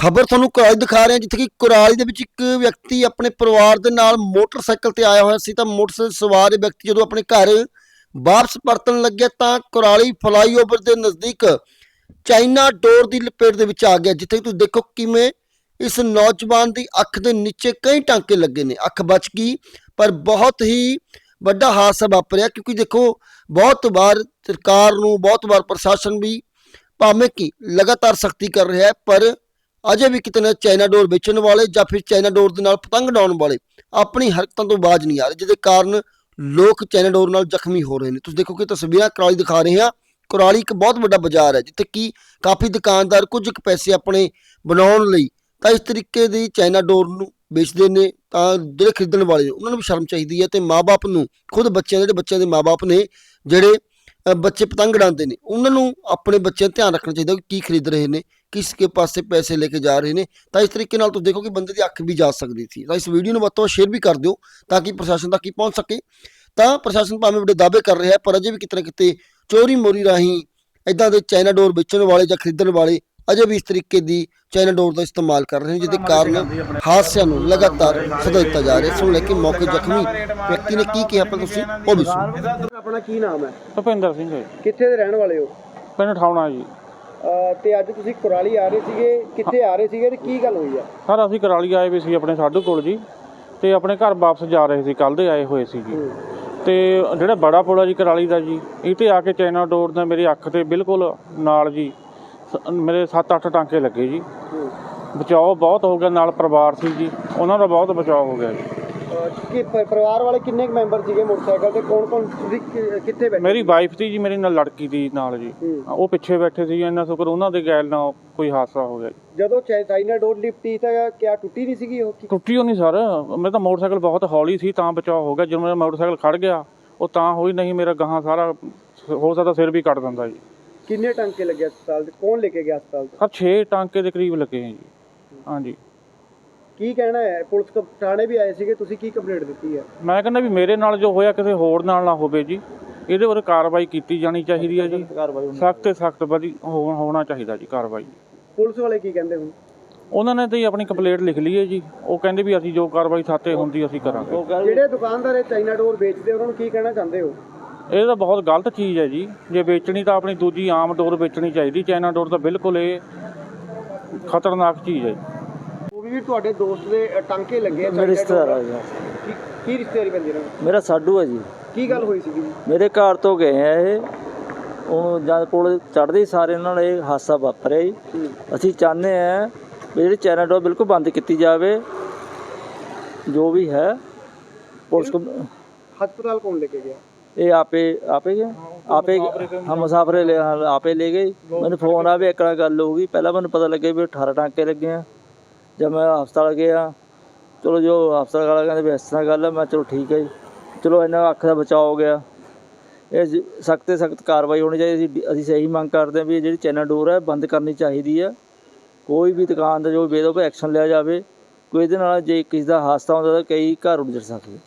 ਖਬਰ ਤੁਹਾਨੂੰ ਕੁਰਾਲੀ ਦਿਖਾ ਰਹੇ ਹਾਂ, ਜਿੱਥੇ ਕਿ ਕੁਰਾਲੀ ਦੇ ਵਿੱਚ ਇੱਕ ਵਿਅਕਤੀ ਆਪਣੇ ਪਰਿਵਾਰ ਦੇ ਨਾਲ ਮੋਟਰਸਾਈਕਲ ਤੇ ਆਇਆ ਹੋਇਆ ਸੀ, ਤਾਂ ਮੋਟਰਸਾਈਕਲ ਸਵਾਰ ਵਿਅਕਤੀ ਜਦੋਂ ਆਪਣੇ ਘਰ ਵਾਪਸ ਪਰਤਣ ਲੱਗਿਆ, ਤਾਂ ਕੁਰਾਲੀ ਫਲਾਈਓਵਰ ਦੇ ਨਜ਼ਦੀਕ ਚਾਈਨਾ ਡੋਰ ਦੀ ਲਪੇਟ ਦੇ ਵਿੱਚ ਆ ਗਿਆ, ਜਿੱਥੇ ਕਿ ਤੁਸੀਂ ਦੇਖੋ ਕਿਵੇਂ ਇਸ ਨੌਜਵਾਨ ਦੀ ਅੱਖ ਦੇ ਨੀਚੇ ਕਈ ਟਾਂਕੇ ਲੱਗੇ ਨੇ, ਅੱਖ ਬਚ ਗਈ, ਪਰ ਬਹੁਤ ਹੀ ਵੱਡਾ ਹਾਦਸਾ ਵਾਪਰਿਆ, ਕਿਉਂਕਿ ਦੇਖੋ ਬਹੁਤ ਵਾਰ ਸਰਕਾਰ ਨੂੰ, ਬਹੁਤ ਵਾਰ ਪ੍ਰਸ਼ਾਸਨ ਵੀ ਭਾਵੇਂ ਕਿ ਲਗਾਤਾਰ ਸਖਤੀ ਕਰ ਰਿਹਾ ਹੈ, ਪਰ ਅਜੇ ਵੀ ਕਿਤੇ ਨਾ ਚਾਈਨਾ ਡੋਰ ਵੇਚਣ ਵਾਲੇ ਜਾਂ ਫਿਰ ਚਾਈਨਾ ਡੋਰ ਦੇ ਨਾਲ ਪਤੰਗ ਡਾਉਣ ਵਾਲੇ ਆਪਣੀ ਹਰਕਤਾਂ ਤੋਂ ਬਾਜ ਨਹੀਂ ਆ ਰਹੇ, ਜਿਹਦੇ ਕਾਰਨ ਲੋਕ ਚਾਈਨਾ ਡੋਰ ਨਾਲ ਜ਼ਖਮੀ ਹੋ ਰਹੇ ਨੇ। ਤੁਸੀਂ ਦੇਖੋ ਕਿ ਤਸਵੀਰਾਂ ਕਰਾਲੀ ਦਿਖਾ ਰਹੇ ਹਾਂ। ਕੁਰਾਲੀ ਇੱਕ ਬਹੁਤ ਵੱਡਾ ਬਾਜ਼ਾਰ ਹੈ, ਜਿੱਥੇ ਕਿ ਕਾਫੀ ਦੁਕਾਨਦਾਰ ਕੁਝ ਕੁ ਪੈਸੇ ਆਪਣੇ ਬਣਾਉਣ ਲਈ ਤਾਂ ਇਸ ਤਰੀਕੇ ਦੀ ਚਾਈਨਾ ਡੋਰ ਨੂੰ ਵੇਚਦੇ ਨੇ ਤਾਂ ਜਿਹੜੇ ਖਰੀਦਣ ਵਾਲੇ ਨੇ, ਉਹਨਾਂ ਨੂੰ ਵੀ ਸ਼ਰਮ ਚਾਹੀਦੀ ਹੈ ਤੇ ਮਾਪੇ ਨੂੰ, ਖੁਦ ਬੱਚਿਆਂ ਦੇ ਜਿਹੜੇ ਬੱਚਿਆਂ ਦੇ ਮਾਪੇ ਨੇ, ਜਿਹੜੇ ਬੱਚੇ ਪਤੰਗ ਉਡਾਉਂਦੇ ਨੇ। ਉਹਨਾਂ ਨੂੰ ਆਪਣੇ ਬੱਚਿਆਂ ਦਾ ਧਿਆਨ ਰੱਖਣਾ ਚਾਹੀਦਾ ਕਿ ਕੀ ਖਰੀਦ ਰਹੇ ਨੇ, ਕਿਸ ਕੇ ਪਾਸੇ ਪੈਸੇ ਲੈ ਕੇ ਜਾ ਰਹੇ ਨੇ। ਤਾਂ ਇਸ ਤਰੀਕੇ ਨਾਲ ਤੁਸੀਂ ਦੇਖੋ ਕਿ ਬੰਦੇ ਦੀ ਅੱਖ ਵੀ ਜਾ ਸਕਦੀ ਸੀ। ਤਾਂ ਇਸ ਵੀਡੀਓ ਨੂੰ ਵੱਧ ਤੋਂ ਵੱਧ ਸ਼ੇਅਰ ਵੀ ਕਰ ਦਿਓ ਤਾਂ ਕਿ ਪ੍ਰਸ਼ਾਸਨ ਤੱਕ ਹੀ ਪਹੁੰਚ ਸਕੇ। ਤਾਂ ਪ੍ਰਸ਼ਾਸਨ ਭਾਵੇਂ ਵੱਡੇ ਦਾਅਵੇ ਕਰ ਰਿਹਾ ਹੈ, ਪਰ ਅਜੇ ਵੀ ਕਿਤੇ ਨਾ ਕਿਤੇ ਚੋਰੀ ਮੋਰੀ ਰਾਹੀਂ ਇਦਾਂ ਦੇ ਚਾਈਨਾ ਡੋਰ ਵੇਚਣ ਵਾਲੇ ਜਾਂ ਖਰੀਦਣ ਵਾਲੇ ਅਜੇ ਵੀ ਇਸ ਤਰੀਕੇ ਦੀ ਚਾਈਨਾ ਡੋਰ ਦਾ ਇਸਤੇਮਾਲ ਕਰ ਰਹੇ ਨੇ ਜਿਹਦੇ ਕਾਰਨ ਹਾਦਸਿਆਂ ਨੂੰ ਲਗਾਤਾਰ ਸਦਾ ਦਿੱਤਾ ਜਾ ਰਿਹਾ। ਸੁਣ ਲੈ ਕੇ ਮੌਕੇ ਜ਼ਖਮੀ ਵਿਅਕਤੀ ਨੇ ਕੀ ਕਿਹਾ ਪਰ ਤੁਸੀਂ ਉਹ ਵੀ ਸੁਣੋ। ਆਪਣਾ ਕੀ ਨਾਮ ਹੈ? ਭੁਪਿੰਦਰ ਸਿੰਘ ਹੈ। ਕਿੱਥੇ ਦੇ ਰਹਿਣ ਵਾਲੇ ਹੋ? ਪਿੰਡ ਠਾਉਣਾ ਜੀ। ਤੇ ਅੱਜ ਤੁਸੀਂ ਕੁਰਾਲੀ ਆ ਰਹੇ ਸੀਗੇ ਕਿੱਥੇ ਆ ਰਹੇ ਸੀਗੇ ਤੇ ਕੀ ਗੱਲ ਹੋਈ ਆ? ਸਰ ਅਸੀਂ ਕਰਾਲੀ ਆਏ ਵੀ ਸੀ ਆਪਣੇ ਸਾਧੂ ਕੋਲ ਜੀ ਤੇ ਆਪਣੇ ਘਰ ਵਾਪਸ ਜਾ ਰਹੇ ਸੀ ਕੱਲ ਦੇ ਆਏ ਹੋਏ ਸੀ ਜੀ। ਤੇ ਜਿਹੜਾ ਬੜਾ ਆ ਜੀ ਕਰਾਲੀ ਦਾ ਜੀ ਇਹ ਤੇ ਆ ਕੇ ਚਾਈਨਾ ਡੋਰ ਦਾ ਮੇਰੀ ਅੱਖ ਤੇ ਬਿਲਕੁਲ ਨਾਲ ਜੀ। ਸ- ਮੇਰੇ 7-8 ਟਾਂਕੇ ਲੱਗੇ ਜੀ। ਬਚਾਓ ਬਹੁਤ ਹੋ ਗਿਆ ਨਾਲ ਪਰਿਵਾਰ ਸੀ ਜੀ। ਉਹਨਾਂ ਦਾ ਬਹੁਤ ਬਚਾਓ ਹੋ ਗਿਆ ਜੀ। ਕੀ ਪ- ਪਰਿਵਾਰ ਵਾਲੇ ਕਿੰਨੇ ਕੁ ਮੈਂਬਰ ਸੀਗੇ ਮੋਟਰਸਾਈਕਲ ਤੇ? ਕੌਣ ਕੌਣ ਤੁਸੀਂ ਕਿ- ਕਿੱਥੇ ਬੈਠੇ? ਮੇਰੀ ਵਾਈਫ ਸੀ ਜੀ ਮੇਰੇ ਨਾਲ ਲੜਕੀ ਦੀ ਨਾਲ ਜੀ। ਹੂੰ। ਉਹ ਪਿੱਛੇ ਬੈਠੇ ਸੀ ਇੰਨਾ ਸ਼ੁਕਰ ਉਹਨਾਂ ਦੇ ਗੈਲ ਨਾਲ ਕੋਈ ਹਾਦਸਾ ਹੋ ਗਿਆ ਜੀ। ਜਦੋਂ ਚੈ- ਚਾਈਨਾ ਡੋਰ ਲਿਪਟੀ ਤਾਂ ਕਿਆ ਟੁੱਟੀ ਨਹੀਂ ਸੀਗੀ ਉਹ? ਟੁੱਟੀ ਹੋਣੀ ਸਰ। ਮੇਰਾ ਤਾਂ ਮੋਟਰਸਾਈਕਲ ਬਹੁਤ ਹੌਲੀ ਸੀ ਤਾਂ ਬਚਾਅ ਹੋ ਗਿਆ। ਜਦੋਂ ਮੇਰਾ ਮੋਟਰਸਾਈਕਲ ਖੜ ਗਿਆ ਉਹ ਤਾਂ ਹੋਈ ਨਹੀਂ ਮੇਰਾ ਗਾਹਾਂ ਸਾਰਾ ਹੋ ਸਕਦਾ ਸਿਰ ਵੀ ਕੱਟ ਦਿੰਦਾ ਜੀ। ਕਿੰਨੇ ਟਾਂਕੇ ਲੱਗੇ ਹਸਪਤਾਲ ਤੇ ਕੌਣ ਲੈ ਕੇ ਗਿਆ ਹਸਪਤਾਲ ਤੇ? ਸਰ 6 ਟਾਂਕੇ ਦੇ ਕਰੀਬ ਲੱਗੇ ਹੈ ਜੀ। ਹਾਂਜੀ। ਕੀ ਕਹਿਣਾ ਹੈ? ਪੁਲਿਸ ਕ- ਥਾਣੇ ਵੀ ਆਏ ਸੀਗੇ ਤੁਸੀਂ ਕੀ ਕੰਪਲੇਂਟ ਦਿੱਤੀ ਹੈ? ਮੈਂ ਕਹਿੰਦਾ ਵੀ ਮੇਰੇ ਨਾਲ ਜੋ ਹੋਇਆ ਕਿਸੇ ਹੋਰ ਨਾਲ ਨਾ ਹੋਵੇ ਜੀ। ਇਹਦੇ ਉੱਤੇ ਕਾਰਵਾਈ ਕੀਤੀ ਜਾਣੀ ਚਾਹੀਦੀ ਹੈ ਜੀ। ਸਖਤ ਤੇ ਸਖਤ ਹੋ- ਹੋਣਾ ਚਾਹੀਦਾ ਜੀ ਕਾਰਵਾਈ। ਪੁਲਿਸ ਵਾਲੇ ਕੀ ਕਹਿੰਦੇ ਹੁਣ? ਉਹਨਾਂ ਨੇ ਤਾਂ ਹੀ ਆਪਣੀ ਕੰਪਲੇਂਟ ਲਿਖ ਲਈ ਹੈ ਜੀ। ਉਹ ਕਹਿੰਦੇ ਵੀ ਅਸੀਂ ਜੋ ਕਾਰਵਾਈ ਸਾਤੇ ਹੁੰਦੀ ਅਸੀਂ ਕਰਾਂਗੇ। ਜਿਹੜੇ ਦੁਕਾਨਦਾਰ ਇਹ ਚਾਈਨਾ ਡੋਰ ਵੇਚਦੇ ਉਹਨਾਂ ਨੂੰ ਕੀ ਕਹਿਣਾ ਚਾਹੁੰਦੇ ਹੋ? ਇਹ ਤਾਂ ਬਹੁਤ ਗਲਤ ਚੀਜ਼ ਹੈ ਜੀ। ਜੇ ਵੇਚਣੀ ਤਾਂ ਆਪਣੀ ਦੂਜੀ ਆਮ ਡੋਰ ਵੇਚਣੀ ਚਾਹੀਦੀ ਚਾਈਨਾ ਡੋਰ ਤਾਂ ਬਿਲਕੁਲ ਇਹ ਖਤਰਨਾਕ ਚੀਜ਼ ਹੈ ਉਹ ਵੀ ਤੁਹਾਡੇ ਦੋਸਤ ਦੇ ਟਾਂਕੇ ਲੱਗੇ ਆ ਮੇਰੇ ਰਿਸ਼ਤੇਦਾਰ ਆ ਜੀ। ਕੀ- ਕੀ ਰਿਸ਼ਤੇਦਾਰੀ ਪੈਂਦੀ ਇਹਨਾਂ ਨੂੰ ਮੇਰਾ ਸਾਡੂ ਆ ਜੀ। ਕੀ ਗੱਲ ਹੋਈ ਸੀਗੀ? ਜੀ ਮੇਰੇ ਘਰ ਤੋਂ ਗਏ ਆ ਇਹ। ਉਹ ਜਦ ਕੋਲ ਚੜਦੇ ਸਾਰੇ ਨਾਲ ਇਹ ਹਾਦਸਾ ਵਾਪਰਿਆ ਜੀ। ਅਸੀਂ ਚਾਹੁੰਦੇ ਆ ਵੀ ਜਿਹੜੀ ਚੈਨਲ ਡੋਰ ਬਿਲਕੁਲ ਬੰਦ ਕੀਤੀ ਜਾਵੇ ਜੋ ਵੀ ਹੈ ਪੁਲਿਸ ਕੋ ਹਸਪਤਾਲ ਕੌਣ ਲੈ ਕੇ ਗਿਆ? ਇਹ ਆਪੇ ਆਪੇ ਗਿਆ ਆਪੇ ਹਾਂ ਮੁਸਾਫਰੇ ਲੈ ਹਾਂ, ਆਪੇ ਲੈ ਗਏ। ਮੈਨੂੰ ਫੋਨ ਆ ਵੀ ਇੱਕ ਨਾਲ ਗੱਲ ਹੋ ਗਈ ਪਹਿਲਾਂ ਮੈਨੂੰ ਪਤਾ ਲੱਗਿਆ ਵੀ 18 ਟਾਂਕੇ ਲੱਗੇ ਆ। ਜਦ ਮੈਂ ਹਸਪਤਾਲ ਗਿਆ ਚਲੋ ਜੋ ਹਸਪਤਾਲ ਵਾਲਾ ਕਹਿੰਦੇ ਵੀ ਇਸ ਤਰ੍ਹਾਂ ਗੱਲ ਆ ਮੈਂ ਚਲੋ ਠੀਕ ਹੈ ਜੀ। ਚਲੋ ਇਹਨਾਂ ਅੱਖ ਦਾ ਬਚਾਅ ਹੋ ਗਿਆ। ਇਹ ਸਖਤ ਤੇ ਸਖਤ ਕਾਰਵਾਈ ਹੋਣੀ ਚਾਹੀਦੀ ਅਸੀਂ ਅਸੀਂ ਸਹੀ ਮੰਗ ਕਰਦੇ ਹਾਂ ਵੀ ਇਹ ਜਿਹੜੀ ਚੈਨਾ ਡੋਰ ਹੈ ਬੰਦ ਕਰਨੀ ਚਾਹੀਦੀ ਹੈ ਕੋਈ ਵੀ ਦੁਕਾਨ ਦਾ ਜੋ ਬੇਦੋ ਐਕਸ਼ਨ ਲਿਆ ਜਾਵੇ। ਕੋਈ ਇਹਦੇ ਨਾਲ ਜੇ ਕਿਸੇ ਦਾ ਹਾਦਸਾ ਹੁੰਦਾ ਤਾਂ ਕਈ ਘਰ ਉੱਜੜ ਸਕਦੇ